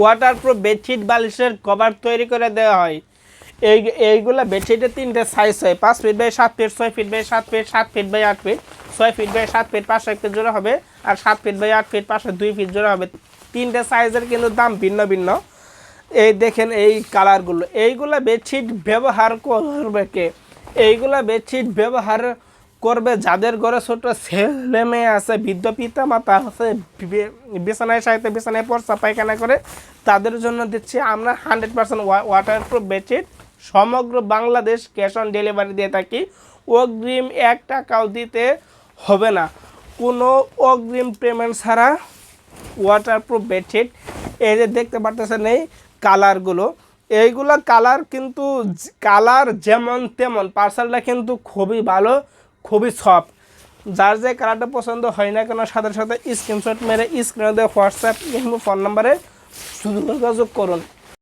Waterproof bedsheet বালিশের cover তৈরি করে দেওয়া হয়। এই, এইগুলো বেডশিটের তিনটে সাইজ হয়। পাঁচ ফিট বাই সাত ফিট ছয় ফিট বাই সাত ফিট সাত ফিট বাই আট ফিট ছয় ফিট বাই সাত ফিট পাঁচশো এক ফিট জোড়া হবে আর সাত ফিট বাই আট ফিট পাঁচশো দুই ফিট জোড়া হবে। তিনটে সাইজের কিন্তু দাম ভিন্ন ভিন্ন। এই দেখেন এই কালারগুলো এইগুলো বেডশিট ব্যবহার করবে কে? এইগুলো বেডশিট ব্যবহার করবে, যাদের ঘরে ছোট ছেলে মেয়ে আছে, বৃদ্ধ পিতা মাতা আছে বিছানায় সাইতে বিছানায় পর্সা পায়খানা করে, তাদের জন্য দিচ্ছি আমরা হান্ড্রেড পার্সেন্ট ওয়াটারপ্রুফ বেডশিট সমগ্র বাংলাদেশ ক্যাশ অন ডেলিভারি দিয়ে থাকি। অগ্রিম এক টাকাও দিতে হবে না। কোনো অগ্রিম পেমেন্ট ছাড়া ওয়াটারপ্রুফ বেডশিট এই যে দেখতে পারতেছেন এই কালারগুলো এইগুলো কালার কিন্তু কালার যেমন তেমন পার্সেলটা কিন্তু খুবই ভালো। খুবই সফট। যার যে কালারটা পছন্দ হয় না কেন, সাথে সাথে স্ক্রিনশট মেরে স্ক্রিনে হোয়াটসঅ্যাপ ফোন নাম্বারে যোগাযোগ করুন।